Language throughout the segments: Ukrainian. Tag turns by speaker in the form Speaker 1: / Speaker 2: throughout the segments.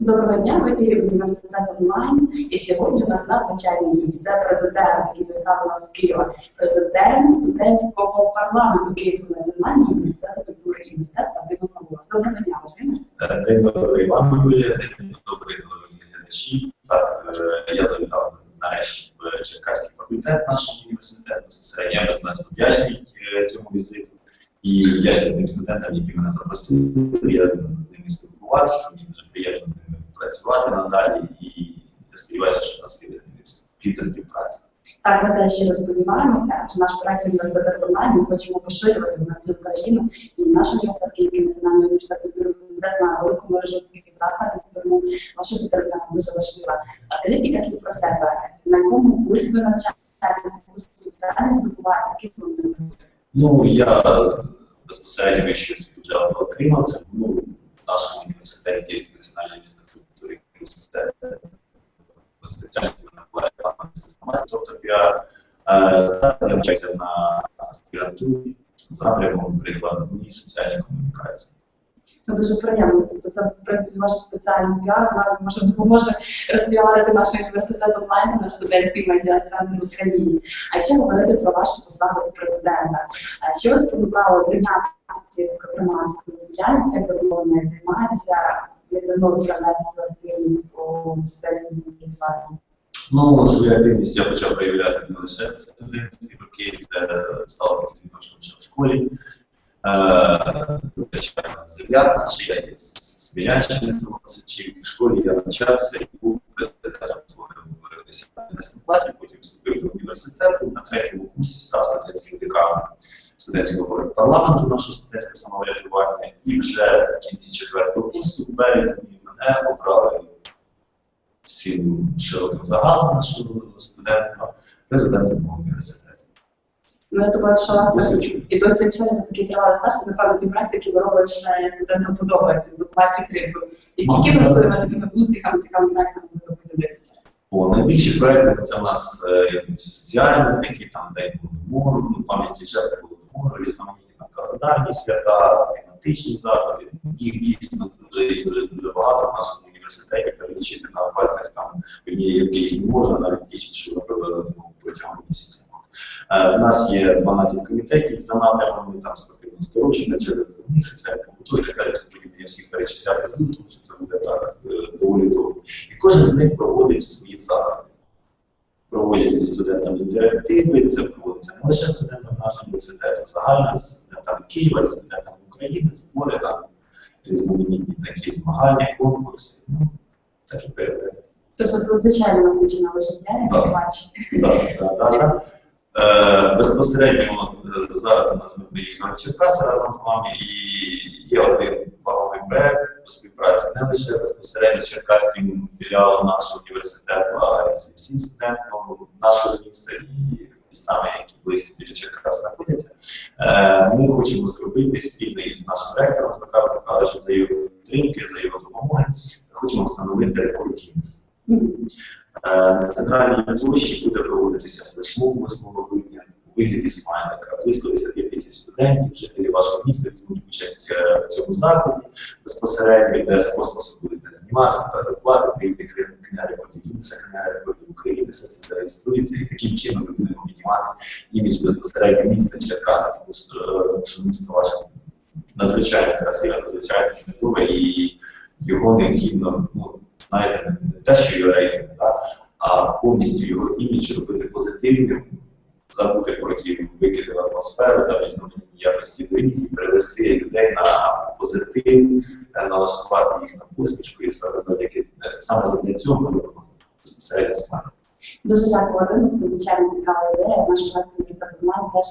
Speaker 1: Доброго дня, в ефірі університет онлайн. І сьогодні у нас надзвичайний гість. Це президент, який вітав нас Києва, президент студентського парламенту Київського національного університету культури і мистецтва Дина Самолос. Доброго дня, Володимир.
Speaker 2: День добрий Іван Юлія, день добрий глядачі. Так, е, я завітав нарешті в Черкаський факультет нашого університету. Я безмежно вдячний е, цьому візиту і вдячний тим студентам, які мене запросили. Я з ними спілкувався, мені дуже приємно з працювати надалі і я сподіваюся, що нас піде співпраця.
Speaker 1: Так, ми теж щиро сподіваємося, адже наш проект університет онлайн ми хочемо поширювати на всю Україну. І наш університет, Київський національний університет культури має велику мережу таких закладів, тому ваша підтримка нам дуже важлива. А скажіть кілька слів про себе, на якому курсі ви навчаєтеся, яку спеціальність здобуваєте, які плануєте?
Speaker 2: Ну, я безпосередньо вищу освіту отримав. Це ну, в нашому університеті Київський національний університет культури і мистецтва. Спеціальність мене була реклама інформація, тобто. Я навчаюся на аспірантурі за напрямом прикладні соціальні комунікації.
Speaker 1: Це дуже приємно. Тобто це, в принципі, ваша спеціальність піар, вона може допоможе розпіарити наш університет онлайн, наш студентський медіа-центр Україні. А якщо говорити про вашу посаду президента, що вас спонукало зайнятися цією громадською діяльністю, як ви займаєтеся,
Speaker 2: Ну, свою активність я почав проявляти не лише в студентські роки, це стало таким ще в школі. Земля наш, я є Смілянщини вчив в школі, я навчався і був президентом в 10 класі, потім вступив до університету, на третьому курсі став студентським деканом студентського парламенту нашого студентського самоврядування, і вже в кінці четвертого курсу, в березні, мене обрали всім широким загалом нашого студентства президентом мого університету.
Speaker 1: Ну, я вас так і досі вчора такий тривалий стаж, це напевно ті проекти, які ви робите, студентам подобаються, здобувають підтримку. І тільки можливо такими успіхами, цікавими проектами ви подивитися.
Speaker 2: О, найбільші проекти це в нас е, соціальні, такі там День Голодомору, ну, пам'яті жертв Голодомору, різноманітні календарні свята, тематичні заходи. Їх дійсно дуже дуже дуже багато в нашому університеті перелічити на пальцях там їх не можна, навіть ті, що ми провели ну, протягом місяця. Е, У нас є 12 комітетів за напрямами там спортивного здоров'я, чергові соціальні побуту і так далі. Тобто я всіх перечисляти буду, тому що це буде так е, доволі довго. І кожен з них проводить свої заходи. Проводять зі студентами інтерактиви, це проводиться не лише студентам нашого університету, загально з студентами Києва, з студентами України, збори там різноманітні такі змагання, конкурси. Ну, так і появляється.
Speaker 1: Тобто це звичайно насичена життя, як бачите.
Speaker 2: Так, так, так. Е, безпосередньо е, зараз у нас ми приїхали в Черкаси разом з вами, і є один ваговий проект по співпраці не лише безпосередньо з черкаським філіалом нашого університету, а й з всім студентством нашого міста і містами, які близько біля Черкас знаходяться. Е, Ми хочемо зробити спільно із нашим ректором з Михайлом Михайловичем за його підтримки, за його допомоги. Хочемо встановити рекорд Гіннеса. На центральній площі буде проводитися флешмоб 8 грудня у вигляді смайлика. Близько 10 тисяч студентів, жителів вашого міста візьмуть участь е, в цьому заході безпосередньо, де з космосу будете знімати, фотографувати, прийти книга рекордів Гіннеса, книга рекордів України, все це зареєструється, і таким чином ми будемо піднімати імідж безпосередньо міста Черкаса, е, тому що місто ваше надзвичайно красиве, надзвичайно чудове, і його необхідно, ну, знаєте, не те, що його рейтинг, повністю його імідж робити позитивним, забути про ті викиди в атмосферу та різноманітні якості доріг привести людей на позитив, е, налаштувати їх на посмішку, і саме завдяки е, саме завдяки цьому робимо безпосередньо з вами.
Speaker 1: Дуже дякую, Вадим. Це надзвичайно цікава ідея. Наш проект університет онлайн теж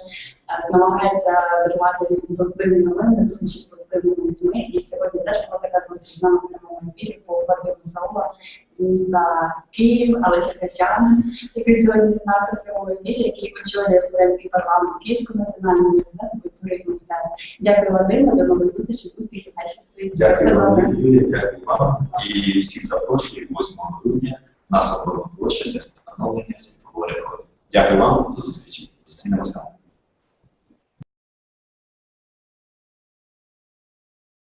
Speaker 1: е, намагається дарувати позитивні новини, зустрічі з позитивними людьми. І сьогодні теж була така зустріч з нами в прямому ефірі по Вадиму Саула з міста Київ, але черкащан, який сьогодні зізнався в прямому ефірі, який очолює студентський парламент Київського національного університету культури і мистецтва. Дякую, Вадиму, до нових зустрічей, успіхів нашій стрічці.
Speaker 2: Дякую вам, Юлія, дякую вам. І всіх запрошую 8 грудня на Соборну площу de abrir uma luta subscritiva.